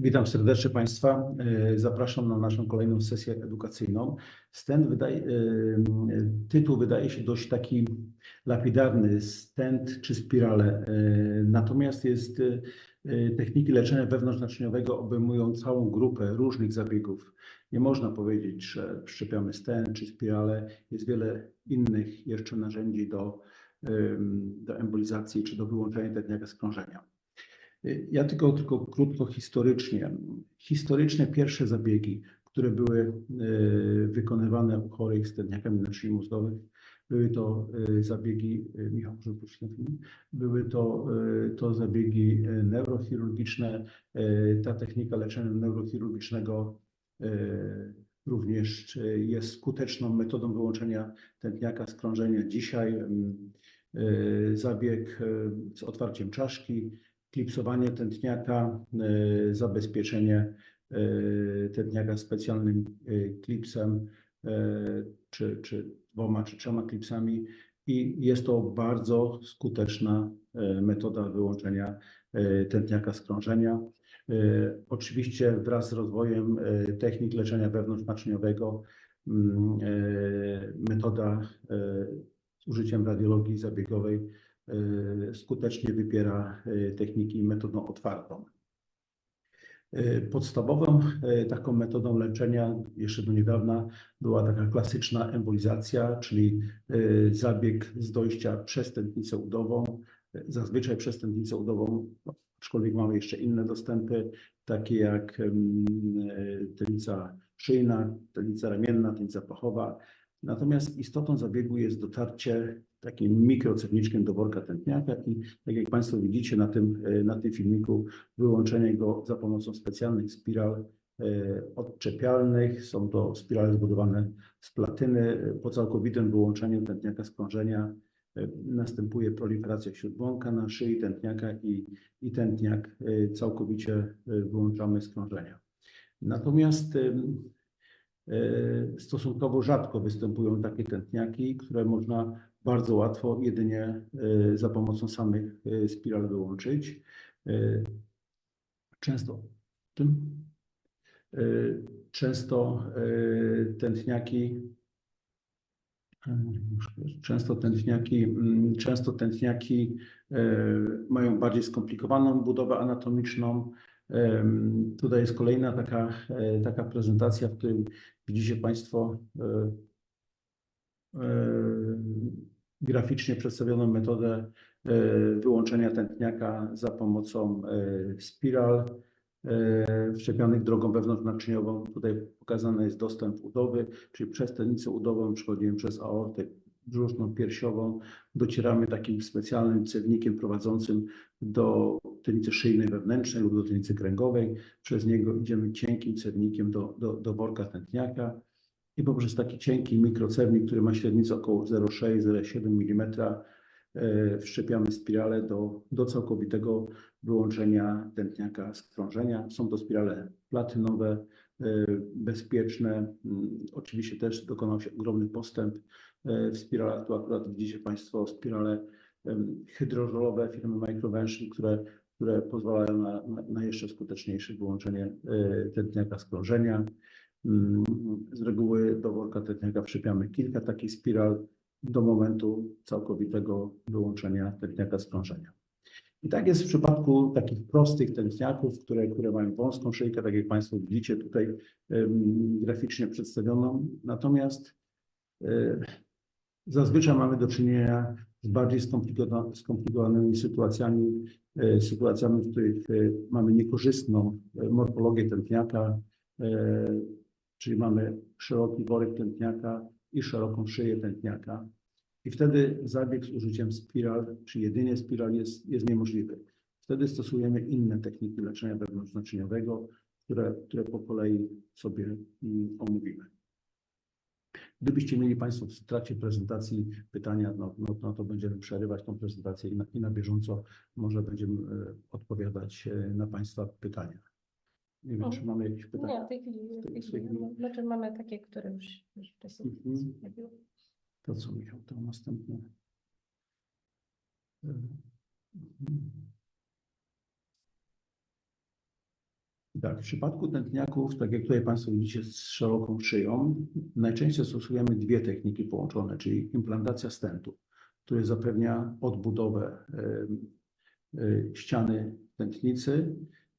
Witam serdecznie Państwa. E, Zapraszam na naszą kolejną sesję edukacyjną. Stent wydaje, e, tytuł wydaje się dość taki lapidarny, stent czy spirale. E, Natomiast jest techniki leczenia wewnątrznaczyniowego obejmują całą grupę różnych zabiegów. Nie można powiedzieć, że wszczepiamy stent czy spirale. Jest wiele innych jeszcze narzędzi do, do embolizacji czy do wyłączenia tętniaka skrążenia. Ja tylko, tylko krótko historycznie. Historyczne pierwsze zabiegi, które były e, wykonywane u chorych z tętniakami naczyń mózgowych, były to e, zabiegi, Michał, może były to, to zabiegi neurochirurgiczne. Ta technika leczenia neurochirurgicznego również jest skuteczną metodą wyłączenia tętniaka z krążenia. Dzisiaj mm, zabieg z otwarciem czaszki, klipsowanie tętniaka, e, zabezpieczenie e, tętniaka specjalnym e, klipsem, czy, czy dwoma, czy trzema klipsami. I jest to bardzo skuteczna metoda wyłączenia tętniaka z krążenia. E, Oczywiście wraz z rozwojem technik leczenia wewnątrznaczyniowego mm, metoda z użyciem radiologii zabiegowej skutecznie wypiera e, techniki metodą otwartą. E, Podstawową e, taką metodą leczenia jeszcze do niedawna była taka klasyczna embolizacja, czyli e, zabieg z dojścia przez tętnicę udową, e, zazwyczaj przez tętnicę udową, aczkolwiek mamy jeszcze inne dostępy, takie jak e, tętnica szyjna, tętnica ramienna, tętnica pachowa. Natomiast istotą zabiegu jest dotarcie takim mikrocewniczkiem do worka tętniaka i tak jak Państwo widzicie na tym, e, na tym filmiku, wyłączenie go za pomocą specjalnych spiral e, odczepialnych. Są to spirale zbudowane z platyny. Po całkowitym wyłączeniu tętniaka z krążenia e, następuje proliferacja śródbłąka na szyi tętniaka i, i tętniak całkowicie wyłączamy z krążenia. Natomiast stosunkowo rzadko występują takie tętniaki, które można bardzo łatwo jedynie e, za pomocą samych e, spiral wyłączyć. E, Często tym e, często e, tętniaki e, Często tętniaki, mm, często tętniaki e, mają bardziej skomplikowaną budowę anatomiczną. Tutaj jest kolejna taka, e, taka prezentacja, w której widzicie Państwo e, e, graficznie przedstawioną metodę wyłączenia tętniaka za pomocą spiral wszczepionych drogą wewnątrznaczyniową. Tutaj pokazany jest dostęp udowy, czyli przez tętnicę udową przechodzimy przez aortę brzuszną, piersiową, docieramy takim specjalnym cewnikiem prowadzącym do tętnicy szyjnej wewnętrznej lub do tętnicy kręgowej. Przez niego idziemy cienkim cewnikiem do, do, do worka tętniaka i poprzez taki cienki mikrocewnik, który ma średnicę około 0,6-0,7 mm, e, wszczepiamy spirale do, do całkowitego wyłączenia tętniaka z krążenia. Są to spirale platynowe, e, bezpieczne. Mm, Oczywiście też dokonał się ogromny postęp w spiralach. Tu akurat widzicie Państwo spirale em, hydrożolowe firmy Microvention, które, które pozwalają na, na, jeszcze skuteczniejsze wyłączenie e, tętniaka z krążenia. Mm, Z reguły do worka tętniaka wszczepiamy kilka takich spiral do momentu całkowitego wyłączenia tętniaka z krążenia. I tak jest w przypadku takich prostych tętniaków, które, które mają wąską szyjkę, tak jak Państwo widzicie tutaj graficznie przedstawioną. Natomiast e, zazwyczaj mamy do czynienia z bardziej skomplikowa- skomplikowanymi sytuacjami, e, sytuacjami, w których e, mamy niekorzystną e, morfologię tętniaka, czyli mamy szeroki worek tętniaka i szeroką szyję tętniaka. I wtedy zabieg z użyciem spiral, czy jedynie spiral jest, jest niemożliwy. Wtedy stosujemy inne techniki leczenia wewnątrznaczyniowego, które, które po kolei sobie mm, omówimy. Gdybyście mieli Państwo w trakcie prezentacji pytania, no, no, no to będziemy przerywać tą prezentację i na, i na bieżąco może będziemy e, odpowiadać e, na Państwa pytania. Nie wiem, czy mamy jakieś Nie, pytania. w tej chwili, w tej chwili. Znaczy mamy takie, które już, już wcześniej Mhm. To co, Michał, to następne. E, mhm. Tak, w przypadku tętniaków, tak jak tutaj Państwo widzicie z szeroką szyją, najczęściej stosujemy dwie techniki połączone, czyli implantacja stentu, który zapewnia odbudowę e, e, ściany tętnicy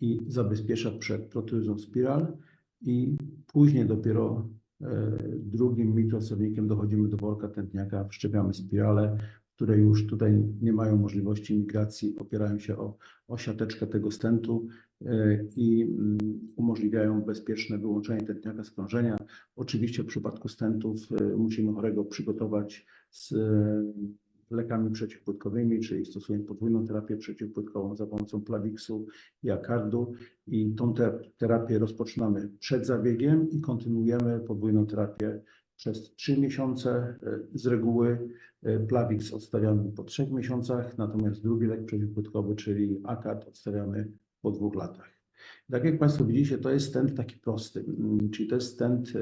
i zabezpiecza przed protruzją spiral i później dopiero e, drugim mikrocewnikiem dochodzimy do worka tętniaka, wszczepiamy spirale, które już tutaj nie mają możliwości migracji, opierają się o, o siateczkę tego stentu e, i mm, umożliwiają bezpieczne wyłączenie tętniaka z krążenia. Oczywiście w przypadku stentów e, musimy chorego przygotować z e, lekami przeciwpłytkowymi, czyli stosujemy podwójną terapię przeciwpłytkową za pomocą plawiksu i akardu i tą te, terapię rozpoczynamy przed zabiegiem i kontynuujemy podwójną terapię przez 3 miesiące. E, Z reguły e, Plavix odstawiamy po 3 miesiącach, natomiast drugi lek przeciwpłytkowy, czyli akard, odstawiamy po dwóch latach. Tak jak Państwo widzicie, to jest stent taki prosty, mm, czyli to jest stent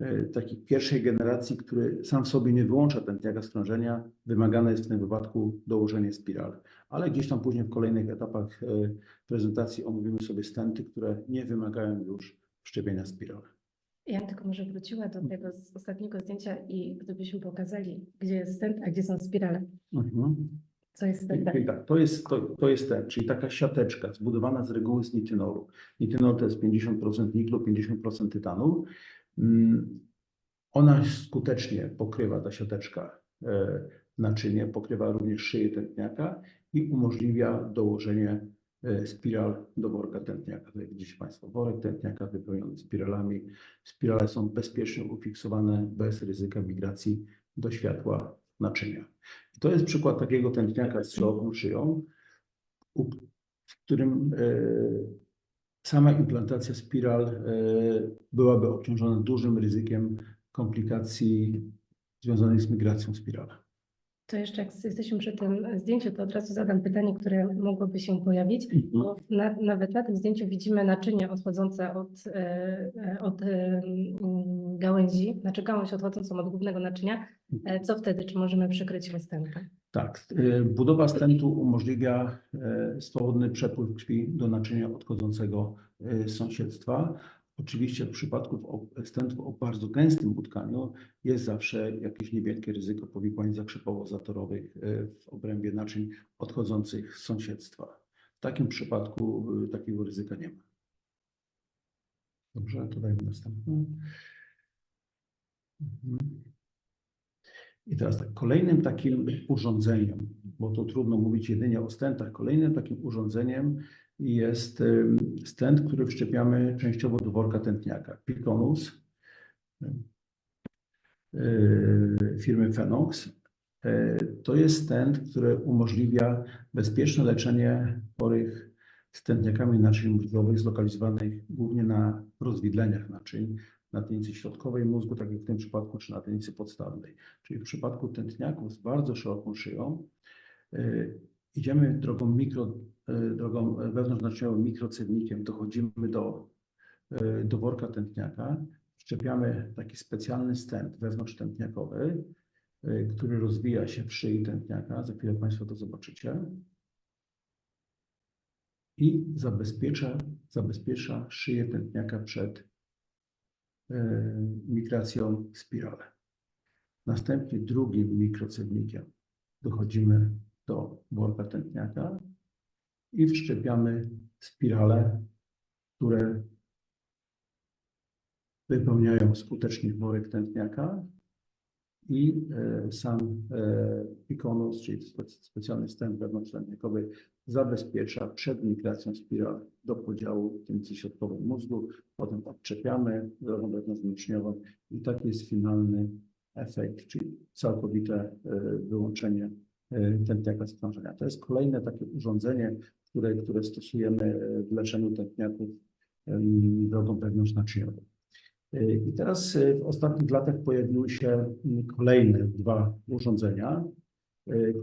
e, taki pierwszej generacji, który sam w sobie nie wyłącza tętniaka skrążenia. Wymagane jest w tym wypadku dołożenie spiral. Ale gdzieś tam później w kolejnych etapach prezentacji omówimy sobie stenty, które nie wymagają już wszczepienia spiral. Ja tylko może wróciła do tego z ostatniego zdjęcia i gdybyśmy pokazali, gdzie jest stent, a gdzie są spirale. Mhm. Co jest Czyli stentem? tak, to jest, to, to jest ten, czyli taka siateczka zbudowana z reguły z nitynolu. Nitynol to jest 50% niklu, 50% tytanu. Mm, Ona skutecznie pokrywa, ta siateczka, e, naczynie, pokrywa również szyję tętniaka i umożliwia dołożenie spiral do worka tętniaka. Tutaj widzicie Państwo worek tętniaka wypełniony spiralami. Spirale są bezpiecznie ufiksowane bez ryzyka migracji do światła naczynia. I to jest przykład takiego tętniaka z szeroką szyją, w którym e, sama implantacja spiral e, byłaby obciążona dużym ryzykiem komplikacji związanych z migracją spirala. To jeszcze jak jesteśmy przy tym zdjęciu, to od razu zadam pytanie, które mogłoby się pojawić. Bo na, nawet na tym zdjęciu widzimy naczynie odchodzące od, e, e, od gałęzi, znaczy gałąź odchodzącą od głównego naczynia. E, Co wtedy? Czy możemy przykryć stentem? Tak, budowa stentu umożliwia swobodny przepływ krwi do naczynia odchodzącego z sąsiedztwa. Oczywiście w przypadku stentów o bardzo gęstym utkaniu jest zawsze jakieś niewielkie ryzyko powikłań zakrzepowo-zatorowych y, w obrębie naczyń odchodzących z sąsiedztwa. W takim przypadku y, takiego ryzyka nie ma. Dobrze, to dajmy następną. Mhm. I teraz tak, kolejnym takim urządzeniem, bo to trudno mówić jedynie o stentach, kolejnym takim urządzeniem jest stent, który wszczepiamy częściowo do worka tętniaka. Piconus yy, firmy Phenox. Yy, To jest stent, który umożliwia bezpieczne leczenie chorych z tętniakami naczyń mózgowych zlokalizowanych głównie na rozwidleniach naczyń, na tętnicy środkowej mózgu, tak jak w tym przypadku, czy na tętnicy podstawnej. Czyli w przypadku tętniaków z bardzo szeroką szyją y, idziemy drogą mikro, y, drogą wewnątrznaczyniową mikrocewnikiem, dochodzimy do, y, do worka tętniaka, wszczepiamy taki specjalny stent wewnątrztętniakowy, który rozwija się w szyi tętniaka. Za chwilę Państwo to zobaczycie. I zabezpiecza, zabezpiecza szyję tętniaka przed e, migracją spirale. Następnie drugim mikrocewnikiem dochodzimy do worka tętniaka i wszczepiamy spirale, które wypełniają skutecznie worek tętniaka i e, sam e, Piconus, czyli spe- specjalny stent wewnątrztętniakowy, zabezpiecza przed migracją spiral do podziału tętnicy środkowej mózgu. Potem odczepiamy drogą wewnątrzmięśniową i taki jest finalny efekt, czyli całkowite e, wyłączenie e, tętniaka z krążenia. To jest kolejne takie urządzenie, które, które stosujemy e, w leczeniu tętniaków drogą wewnątrznaczyniową. E, I teraz e, w ostatnich latach pojawiły się kolejne dwa urządzenia,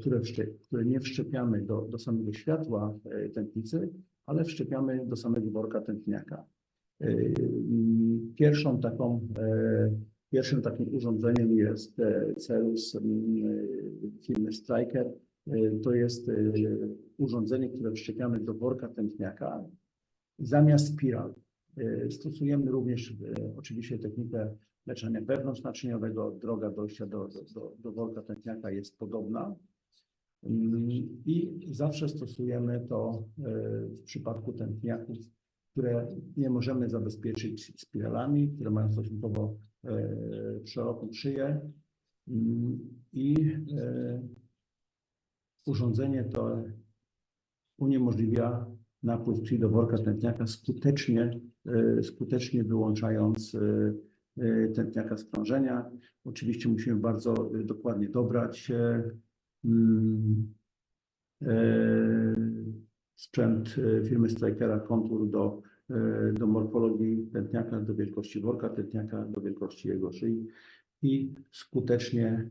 które, które nie wszczepiamy do, do samego światła tętnicy, ale wszczepiamy do samego worka tętniaka. Pierwszą taką, pierwszym takim urządzeniem jest e, firmy Striker. E, To jest e, urządzenie, które wszczepiamy do worka tętniaka Zamiast spiral e, stosujemy również oczywiście technikę leczenia wewnątrznaczyniowego. Droga dojścia do, do, do, worka tętniaka jest podobna. Mm, I zawsze stosujemy to w przypadku tętniaków, które nie możemy zabezpieczyć spiralami, które mają stosunkowo szeroką szyję. Mm, I urządzenie to uniemożliwia napływ krwi do worka tętniaka skutecznie, e, skutecznie wyłączając e, e, tętniaka z krążenia. Oczywiście musimy bardzo dokładnie dobrać mm, sprzęt firmy Strikera Kontur do, do morfologii tętniaka, do wielkości worka tętniaka, do wielkości jego szyi i skutecznie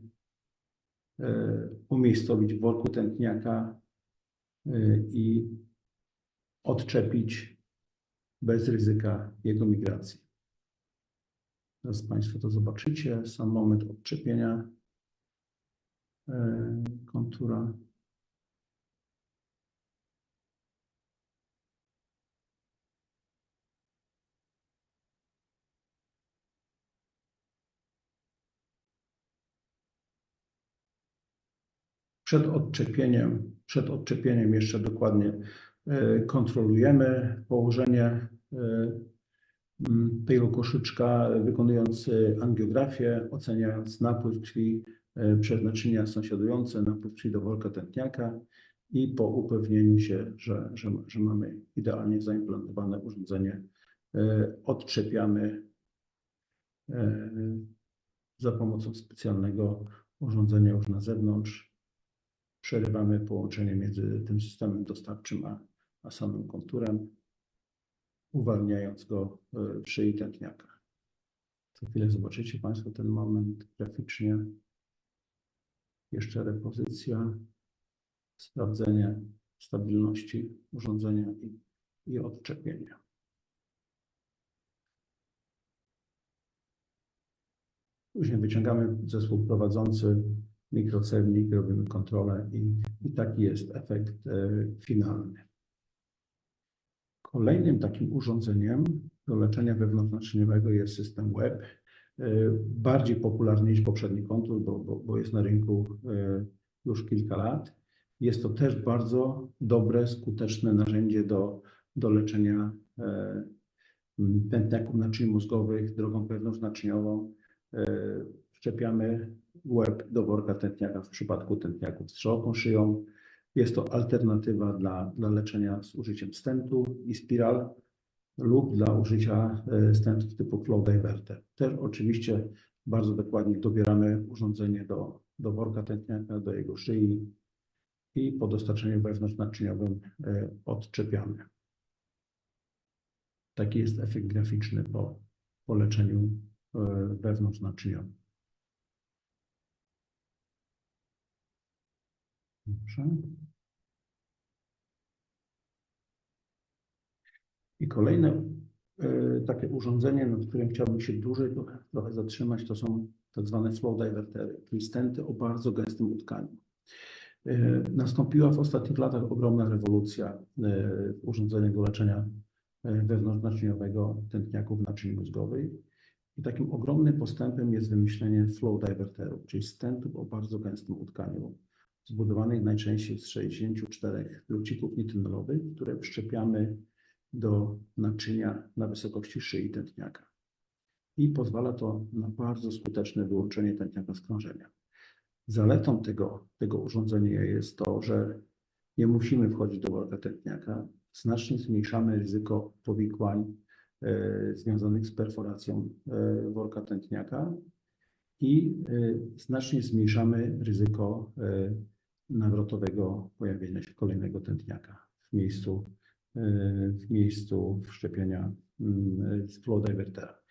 umiejscowić w worku tętniaka e, i odczepić bez ryzyka jego migracji. Teraz Państwo to zobaczycie. Sam moment odczepienia e, kontura. Przed odczepieniem, przed odczepieniem jeszcze dokładnie e, kontrolujemy położenie e, tego koszyczka, wykonując e, angiografię, oceniając napływ krwi przez naczynia sąsiadujące, napływ krwi do worka tętniaka i po upewnieniu się, że, że, że mamy idealnie zaimplantowane urządzenie, odczepiamy za pomocą specjalnego urządzenia już na zewnątrz. Przerywamy połączenie między tym systemem dostawczym a, a samym konturem, uwalniając go e, w szyi tętniaka. Za chwilę zobaczycie Państwo ten moment graficznie. Jeszcze repozycja, sprawdzenie stabilności urządzenia i, i odczepienie. Później wyciągamy zespół prowadzący, mikrocelnik, robimy kontrolę i, i taki jest efekt e, finalny. Kolejnym takim urządzeniem do leczenia wewnątrznaczyniowego jest system web. E, Bardziej popularny niż poprzedni kontur, bo, bo, bo jest na rynku e, już kilka lat. Jest to też bardzo dobre, skuteczne narzędzie do, do leczenia pętniaków naczyń mózgowych drogą wewnątrznaczyniową. Wszczepiamy łeb do worka tętniaka w przypadku tętniaków z szeroką szyją. Jest to alternatywa dla, dla leczenia z użyciem stentu i spiral lub dla użycia e, stentów typu flow diverter. Też oczywiście bardzo dokładnie dobieramy urządzenie do, do worka tętniaka, do jego szyi i po dostarczeniu wewnątrznaczyniowym e, odczepiamy. Taki jest efekt graficzny po, po leczeniu e, wewnątrznaczyniowym. Dobrze. I kolejne e, takie urządzenie, nad którym chciałbym się dłużej trochę, trochę zatrzymać, to są tak zwane flow divertery, czyli stenty o bardzo gęstym utkaniu. E, Nastąpiła w ostatnich latach ogromna rewolucja e, w urządzeniach do leczenia wewnątrznaczyniowego tętniaków naczyń mózgowych. I takim ogromnym postępem jest wymyślenie flow diverterów, czyli stentów o bardzo gęstym utkaniu, zbudowanych najczęściej z 64 drucików nitynolowych, które wszczepiamy do naczynia na wysokości szyi tętniaka. I pozwala to na bardzo skuteczne wyłączenie tętniaka z krążenia. Zaletą tego, tego urządzenia jest to, że nie musimy wchodzić do worka tętniaka. Znacznie zmniejszamy ryzyko powikłań e, związanych z perforacją e, worka tętniaka i e, znacznie zmniejszamy ryzyko nawrotowego pojawienia się kolejnego tętniaka w miejscu, e, w miejscu wszczepienia mm, z flow divertera.